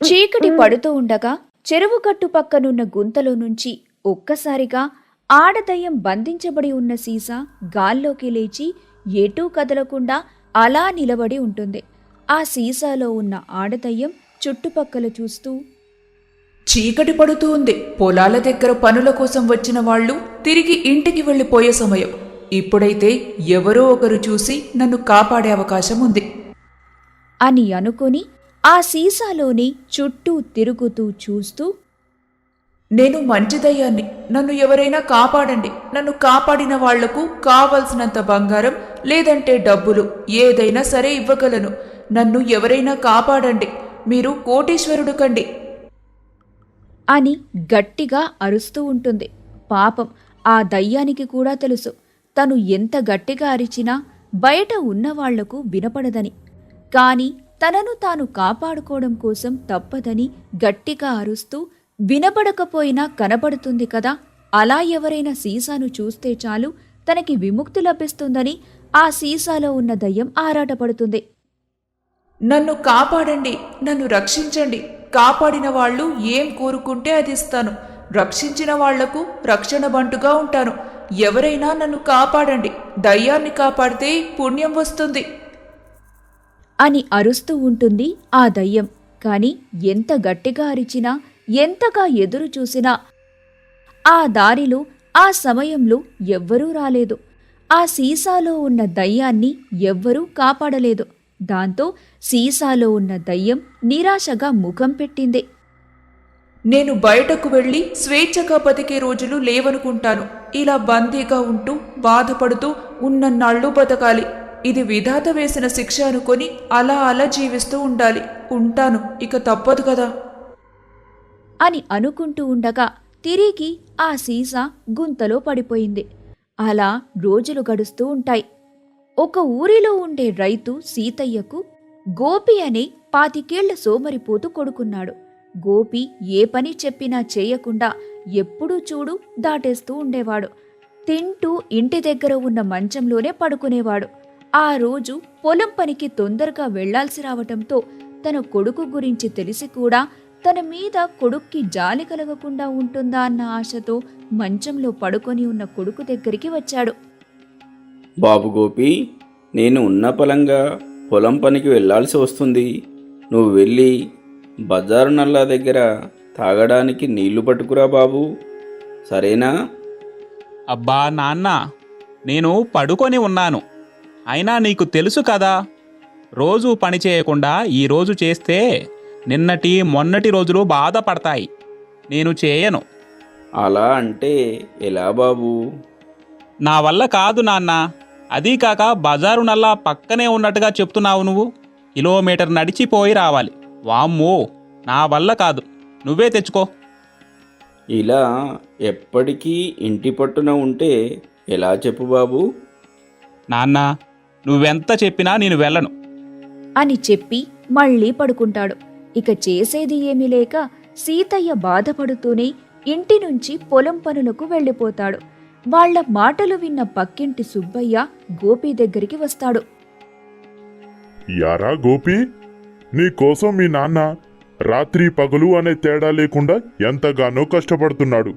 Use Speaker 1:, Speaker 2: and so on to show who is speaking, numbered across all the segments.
Speaker 1: చీకటి పడుతూ ఉండగా చెరువు కట్టు పక్కనున్న గుంతలో నుంచి ఒక్కసారిగా ఆడదయ్యం బంధించబడి ఉన్న సీసా గాల్లోకి లేచి ఎటూ కదలకుండా అలా నిలబడి ఉంటుంది. ఆ సీసాలో ఉన్న ఆడదయ్యం చుట్టుపక్కల చూస్తూ
Speaker 2: చీకటి పడుతూ ఉంది. పొలాల దగ్గర పనుల కోసం వచ్చిన వాళ్ళు తిరిగి ఇంటికి వెళ్ళిపోయే సమయం. ఇప్పుడైతే ఎవరో ఒకరు చూసి నన్ను కాపాడే అవకాశం ఉంది.
Speaker 1: అని అనుకుని ఆ సీసాలోని చుట్టూ తిరుగుతూ చూస్తూ
Speaker 2: నేను మంచిదయ్యాన్ని. నన్ను ఎవరైనా కాపాడండి. నన్ను కాపాడిన వాళ్ళకు కావలసినంత బంగారం లేదంటే డబ్బులు ఏదైనా సరే ఇవ్వగలను. నన్ను ఎవరైనా కాపాడండి. మీరు కోటీశ్వరుడు కండి.
Speaker 1: అని గట్టిగా అరుస్తూ ఉంటుంది. పాపం ఆ దయ్యానికి కూడా తెలుసు. తను ఎంత గట్టిగా అరిచినా బయట ఉన్నవాళ్ళకు వినపడదని. కాని తనను తాను కాపాడుకోవడం కోసం తప్పదని గట్టిగా అరుస్తూ వినపడకపోయినా కనపడుతుంది కదా అలా ఎవరైనా సీసాను చూస్తే చాలు తనకి విముక్తి లభిస్తుందని ఆ సీసాలో ఉన్న దయ్యం ఆరాటపడుతుంది.
Speaker 2: నన్ను కాపాడండి నన్ను రక్షించండి కాపాడిన వాళ్ళు ఏం కోరుకుంటే అది ఇస్తాను రక్షించిన వాళ్ళకు రక్షణ బంటుగా ఉంటాను ఎవరైనా నన్ను కాపాడండి దయ్యాన్ని కాపాడితే పుణ్యం వస్తుంది.
Speaker 1: అని అరుస్తూ ఉంటుంది ఆ దయ్యం. కాని ఎంత గట్టిగా అరిచినా ఎంతగా ఎదురు చూసినా ఆ దారిలో ఆ సమయంలో ఎవ్వరూ రాలేదు. ఆ సీసాలో ఉన్న దయ్యాన్ని ఎవ్వరూ కాపాడలేదు. దాంతో సీసాలో ఉన్న దయ్యం నిరాశగా ముఖం పెట్టింది.
Speaker 2: నేను బయటకు వెళ్ళి స్వేచ్ఛగా బతికే రోజులు లేవనుకుంటాను. ఇలా బందీగా ఉంటూ బాధపడుతూ ఉన్నన్నాళ్ళు బతకాలి. ఇది విధాత వేసిన శిక్ష అనుకొని అలా అలా జీవిస్తూ ఉండాలి. ఉంటాను. ఇక తప్పదు కదా.
Speaker 1: అని అనుకుంటూ ఉండగా తిరిగి ఆ సీసా గుంతలో పడిపోయింది. అలా రోజులు గడుస్తూ ఉంటాయి. ఒక ఊరిలో ఉండే రైతు సీతయ్యకు గోపి అనే పాతికేళ్ళ సోమరిపోతు కొడుకున్నాడు. గోపి ఏ పని చెప్పినా చేయకుండా ఎప్పుడూ చూడు దాటేస్తూ ఉండేవాడు. తింటూ ఇంటి దగ్గర ఉన్న మంచంలోనే పడుకునేవాడు. ఆ రోజు పొలం పనికి తొందరగా వెళ్ళాల్సి రావటంతో తన కొడుకు గురించి తెలిసి కూడా తన మీద కొడుక్కి జాలి కలగకుండా ఉంటుందా అన్న ఆశతో మంచంలో పడుకొని ఉన్న కొడుకు దగ్గరికి వచ్చాడు.
Speaker 3: బాబు గోపి నేను ఉన్న పలంగా పొలం పనికి వెళ్ళాల్సి వస్తుంది. నువ్వు వెళ్ళి బజారు నల్లా దగ్గర తాగడానికి నీళ్ళు పట్టుకురా బాబు. సరేనా?
Speaker 4: అబ్బా నాన్న నేను పడుకొని ఉన్నాను. అయినా నీకు తెలుసు కదా రోజు పని చేయకుండా ఈ రోజు చేస్తే నిన్నటి మొన్నటి రోజులు బాధపడతాయి. నేను చేయను.
Speaker 3: అలా అంటే ఎలా బాబు?
Speaker 4: నా వల్ల కాదు నాన్న. అదీ కాక బజారు నల్లా పక్కనే ఉన్నట్టుగా చెప్తున్నావు నువ్వు. కిలోమీటర్ నడిచిపోయి రావాలి. వామ్మో నా వల్ల కాదు. నువ్వే తెచ్చుకో.
Speaker 3: ఇలా ఎప్పటికీ ఇంటి పట్టున ఉంటే ఎలా చెప్పు బాబు?
Speaker 4: నాన్న నువ్వెంత చెప్పినా నేను వెళ్ళను.
Speaker 1: అని చెప్పి మళ్ళీ పడుకుంటాడు. ఇక చేసేది ఏమీ లేక సీతయ్య బాధపడుతూనే ఇంటి నుంచి పొలం పనులకు వెళ్ళిపోతాడు. వాళ్ళ మాటలు విన్న పక్కింటి సుబ్బయ్య గోపి దగ్గరికి వస్తాడు.
Speaker 5: యారా గోపి? నీ కోసం మీ నాన్న రాత్రి పగలు అనే తేడా లేకుండా ఎంతగానో కష్టపడుతున్నాడు.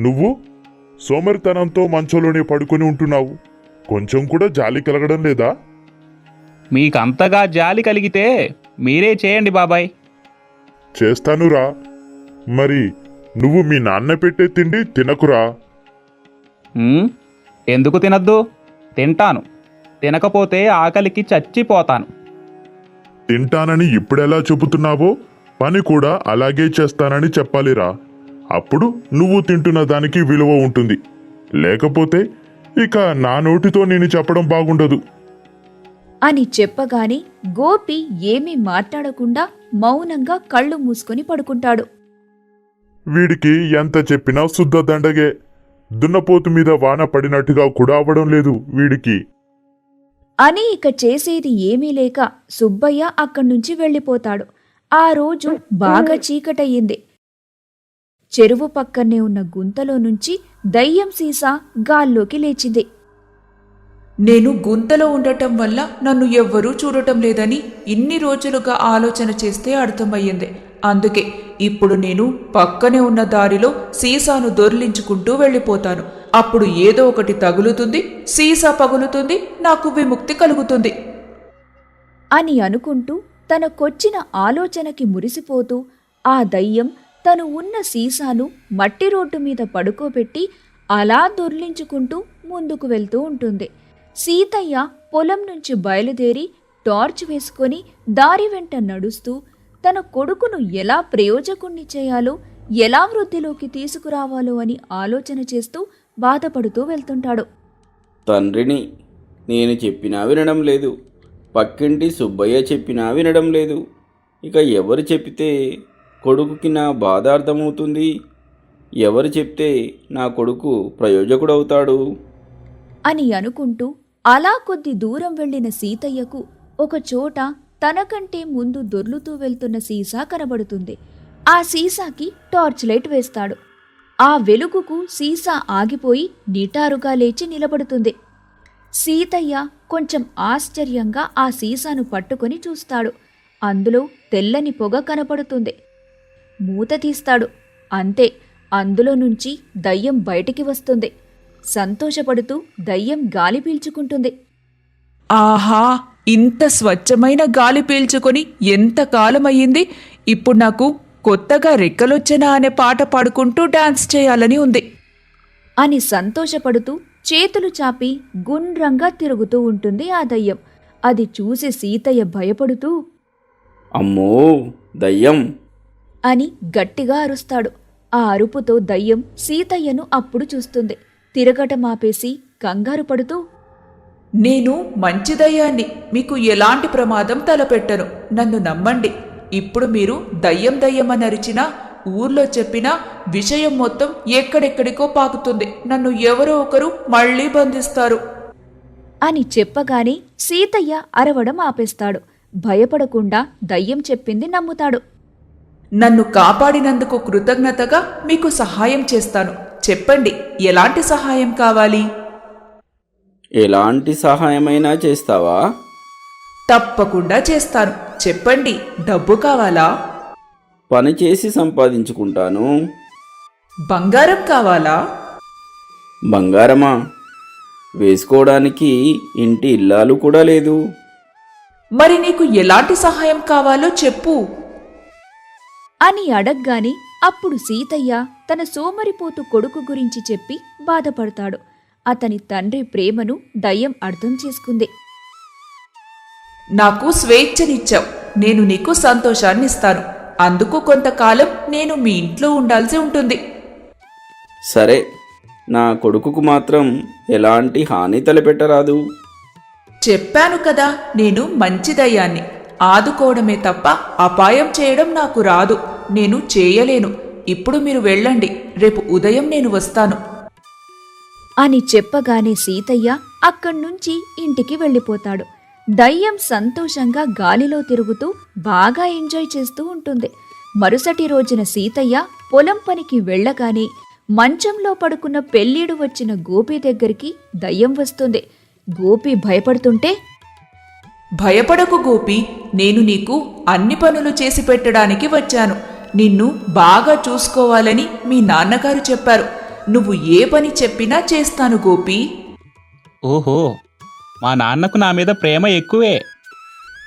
Speaker 5: నువ్వు సోమరితనంతో మంచంలోనే పడుకొని ఉంటున్నావు. కొంచెం కూడా జాలి కలగడం లేదా?
Speaker 4: మీకంతగా జాలి కలిగితే మీరే చేయండి బాబాయ్.
Speaker 5: చేస్తానురా. మరి నువ్వు మీ నాన్న పెట్టే తిండి తినకురా.
Speaker 4: ఉమ్, ఎందుకు తినద్దు? తింటాను. తినకపోతే ఆకలికి చచ్చిపోతాను.
Speaker 5: తింటానని ఇప్పుడెలా చెబుతున్నావో పని కూడా అలాగే చేస్తానని చెప్పాలిరా. అప్పుడు నువ్వు తింటున్న దానికి విలువ ఉంటుంది. లేకపోతే ఇక నా నోటితో నేను చెప్పడం బాగుండదు.
Speaker 1: అని చెప్పగానే గోపి ఏమీ మాట్లాడకుండా మౌనంగా కళ్ళు మూసుకొని పడుకుంటాడు.
Speaker 5: వీడికి ఎంత చెప్పినా శుద్ధ దండగే. దున్నపోతు మీద వాన పడినట్టుగా కూడా అవ్వడం లేదు వీడికి.
Speaker 1: అని ఇక చేసేది ఏమీ లేక సుబ్బయ్య అక్కడ్నుంచి వెళ్ళిపోతాడు. ఆ రోజు బాగా చీకటయ్యింది. చెరువు పక్కనే ఉన్న గుంతలో నుంచి దయ్యం సీసా గాల్లోకి లేచింది.
Speaker 2: నేను గుంతలో ఉండటం వల్ల నన్ను ఎవ్వరూ చూడటం లేదని ఇన్ని రోజులుగా ఆలోచన చేస్తే అర్థమయ్యింది. అందుకే ఇప్పుడు నేను పక్కనే ఉన్న దారిలో సీసాను దొర్లించుకుంటూ వెళ్ళిపోతాను. అప్పుడు ఏదో ఒకటి తగులుతుంది సీసా పగులుతుంది నాకు విముక్తి కలుగుతుంది.
Speaker 1: అని అనుకుంటూ తనకొచ్చిన ఆలోచనకి మురిసిపోతూ ఆ దయ్యం తను ఉన్న సీసాను మట్టి రోడ్డు మీద పడుకోబెట్టి అలా దొర్లించుకుంటూ ముందుకు వెళ్తూ ఉంటుంది. సీతయ్య పొలం నుంచి బయలుదేరి టార్చ్ వేసుకొని దారి వెంట నడుస్తూ తన కొడుకును ఎలా ప్రయోజకుణ్ణి చేయాలో ఎలా వృద్ధిలోకి తీసుకురావాలో అని ఆలోచన చేస్తూ బాధపడుతూ వెళ్తుంటాడు.
Speaker 3: తండ్రిని నేను చెప్పినా వినడం లేదు. పక్కింటి సుబ్బయ్య చెప్పినా వినడం లేదు. ఇక ఎవరు చెప్తే కొడుకుకి నా బాధ అర్థమవుతుంది. ఎవరు చెప్తే నా కొడుకు ప్రయోజకుడవుతాడు?
Speaker 1: అని అనుకుంటూ అలా కొద్ది దూరం వెళ్ళిన సీతయ్యకు ఒక చోట తనకంటే ముందు దొర్లుతూ వెళ్తున్న సీసా కనబడుతుంది. ఆ సీసాకి టార్చ్ లైట్ వేస్తాడు. ఆ వెలుగుకు సీసా ఆగిపోయి నిటారుగా లేచి నిలబడుతుంది. సీతయ్య కొంచెం ఆశ్చర్యంగా ఆ సీసాను పట్టుకొని చూస్తాడు. అందులో తెల్లని పొగ కనపడుతుంది. మూత తీస్తాడు. అంతే అందులో నుంచి దయ్యం బయటికి వస్తుంది. సంతోషపడుతూ దయ్యం గాలి పీల్చుకుంటుంది.
Speaker 2: ఆహా ఇంత స్వచ్ఛమైన గాలి పీల్చుకొని ఎంత కాలమయ్యింది? ఇప్పుడు నాకు కొత్తగా రెక్కలొచ్చనా అనే పాట పాడుకుంటూ డాన్స్ చేయాలని ఉంది.
Speaker 1: అని సంతోషపడుతూ చేతులు చాపి గుండ్రంగా తిరుగుతూ ఉంటుంది ఆ దయ్యం. అది చూసి సీతయ్య భయపడుతూ
Speaker 3: అమ్మో దయ్యం!
Speaker 1: అని గట్టిగా అరుస్తాడు. ఆ అరుపుతో దయ్యం సీతయ్యను అప్పుడు చూస్తుంది. తిరగటం ఆపేసి కంగారు పడుతూ
Speaker 2: నేను మంచి దయ్యాన్ని మీకు ఎలాంటి ప్రమాదం తలపెట్టను. నన్ను నమ్మండి. ఇప్పుడు మీరు దయ్యం దయ్యం అని అరిచినా ఊర్లో చెప్పినా విషయం మొత్తం ఎక్కడెక్కడికో పాకుతుంది. నన్ను ఎవరో ఒకరు మళ్ళీ బంధిస్తారు.
Speaker 1: అని చెప్పగానే సీతయ్య అరవడం ఆపేస్తాడు. భయపడకుండా దయ్యం చెప్పింది నమ్ముతాడు.
Speaker 2: నన్ను కాపాడినందుకు కృతజ్ఞతగా మీకు సహాయం చేస్తాను. చెప్పండి ఎలాంటి సహాయం కావాలి?
Speaker 3: ఎలాంటి సహాయమైనా చేస్తావా?
Speaker 2: తప్పకుండా చేస్తాను. చెప్పండి డబ్బు కావాలా?
Speaker 3: పని చేసి సంపాదించుకుంటాను.
Speaker 2: బంగారం కావాలా?
Speaker 3: బంగారమా? వేసుకోవడానికి ఇంటి ఇల్లాలు కూడా లేదు.
Speaker 2: మరి నీకు ఎలాంటి సహాయం కావాలో చెప్పు.
Speaker 1: అని అడగ్గానే అప్పుడు సీతయ్య తన సోమరిపోతు కొడుకు గురించి చెప్పి బాధపడతాడు. అతని తండ్రి ప్రేమను దయ్యం అర్థం చేసుకుంది.
Speaker 2: నాకు స్వేచ్ఛనిచ్చావు. నేను నీకు సంతోషాన్ని ఇస్తాను అందుకు కొంతకాలం నేను మీ ఇంట్లో ఉండాల్సి ఉంటుంది.
Speaker 3: సరే నా కొడుకుకు మాత్రం ఎలాంటి హాని తలపెట్టరాదు.
Speaker 2: చెప్పాను కదా నేను మంచి దయ్యాన్ని. ఆదుకోవడమే తప్ప అపాయం చేయడం నాకు రాదు. నేను చేయలేను. ఇప్పుడు మీరు వెళ్ళండి. రేపు ఉదయం నేను వస్తాను.
Speaker 1: అని చెప్పగానే సీతయ్య అక్కడ్నుంచి ఇంటికి వెళ్ళిపోతాడు. దయ్యం సంతోషంగా గాలిలో తిరుగుతూ బాగా ఎంజాయ్ చేస్తూ ఉంటుంది. మరుసటి రోజున సీతయ్య పొలం పనికి వెళ్ళగానే మంచంలో పడుకున్న పెళ్ళీడు వచ్చిన గోపి దగ్గరికి దయ్యం వస్తుంది. గోపి భయపడుతుంటే
Speaker 2: భయపడకు గోపి. నేను నీకు అన్ని పనులు చేసి పెట్టడానికి వచ్చాను. నిన్ను బాగా చూసుకోవాలని మీ నాన్నగారు చెప్పారు. నువ్వు ఏ పని చెప్పినా చేస్తాను గోపి.
Speaker 4: ఓహో మా నాన్నకు నా మీద ప్రేమ ఎక్కువే.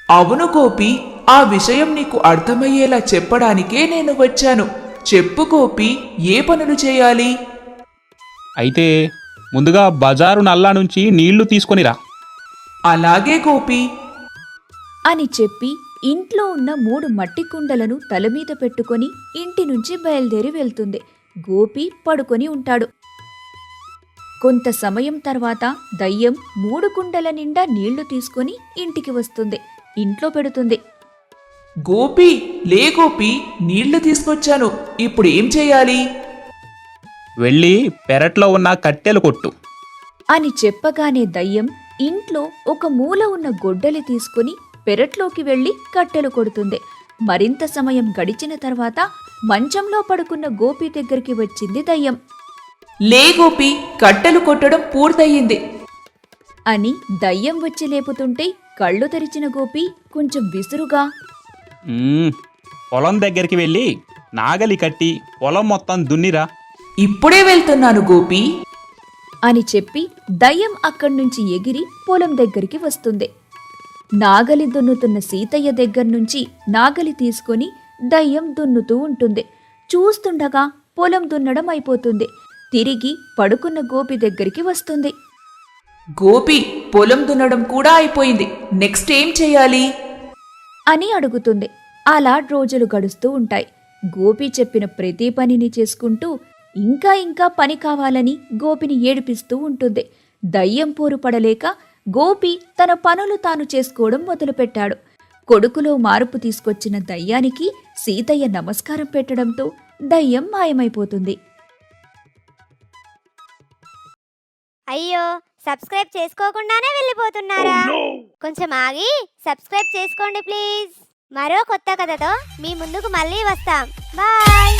Speaker 2: అవును గోపి ఆ విషయం నీకు అర్థమయ్యేలా చెప్పడానికే నేను వచ్చాను. చెప్పు గోపి ఏ పనులు చేయాలి?
Speaker 4: అయితే ముందుగా బజారు నల్లా నుంచి నీళ్ళు తీసుకొనిరా
Speaker 2: అలాగే గోపి.
Speaker 1: అని చెప్పి ఇంట్లో ఉన్న మూడు మట్టి కుండలను తలమీద పెట్టుకొని ఇంటి నుంచి బయలుదేరి వెళ్తుంది. గోపి పడుకొని ఉంటాడు. కొంత సమయం తర్వాత దయ్యం మూడు కుండల నిండా నీళ్ళు తీసుకొని ఇంటికి వస్తుంది. ఇంట్లో పెడుతుంది.
Speaker 2: గోపి లే గోపి నీళ్ళు తీసుకొచ్చాను. ఇప్పుడు ఏం చేయాలి?
Speaker 4: వెళ్ళి పెరట్లో ఉన్న కట్టెలు కొట్టు.
Speaker 1: అని చెప్పగానే దయ్యం ఇంట్లో ఒక మూల ఉన్న గొడ్డలి తీసుకుని పెరట్లోకి వెళ్ళి కట్టెలు కొడుతుంది. మరింత సమయం గడిచిన తర్వాత మంచంలో పడుకున్న గోపి దగ్గరికి వచ్చింది దయ్యం.
Speaker 2: లే గోపి కట్టెలు కొట్టడం పూర్తయింది.
Speaker 1: అని దయ్యం వచ్చి లేపుతుంటే కళ్ళు తెరిచిన గోపి కొంచెం విసురుగా
Speaker 4: పొలం దగ్గరికి వెళ్ళి నాగలి కట్టి పొలం మొత్తం దున్నిరా.
Speaker 2: ఇప్పుడే వెళ్తున్నాను గోపి.
Speaker 1: అని చెప్పి దయ్యం అక్కడి నుంచి ఎగిరి పొలం దగ్గరికి వస్తుంది. నాగలి దున్నుతున్న సీతయ్య దగ్గర నుంచి నాగలి తీసుకొని దయ్యం దున్నుతూ ఉంటుంది. చూస్తుండగా పొలం దున్నడం అయిపోతుంది. తిరిగి పడుకున్న గోపి దగ్గరికి వస్తుంది.
Speaker 2: గోపి పొలం దున్నడం కూడా అయిపోయింది. నెక్స్ట్ ఏం చేయాలి?
Speaker 1: అని అడుగుతుంది. అలా రోజులు గడుస్తూ ఉంటాయి. గోపి చెప్పిన ప్రతి పనిని చేసుకుంటూ ఇంకా ఇంకా పని కావాలని గోపిని ఏడిపిస్తూ ఉంటుంది. దయ్యం పోరు పడలేక గోపి తన పనులు తాను చేసుకోవడం మొదలుపెట్టాడు. కొడుకులో మార్పు తీసుకొచ్చిన దయ్యానికి సీతయ్య నమస్కారం పెట్టడంతో దయ్యం మాయమైపోతుంది.
Speaker 6: అయ్యో సబ్స్క్రైబ్ చేసుకోకుండానే వెళ్ళిపోతున్నారా? కొంచెం ఆగి సబ్స్క్రైబ్ చేసుకోండి ప్లీజ్. మరో కొత్త కథతో మీ ముందుకు మళ్ళీ వస్తాం. బాయ్!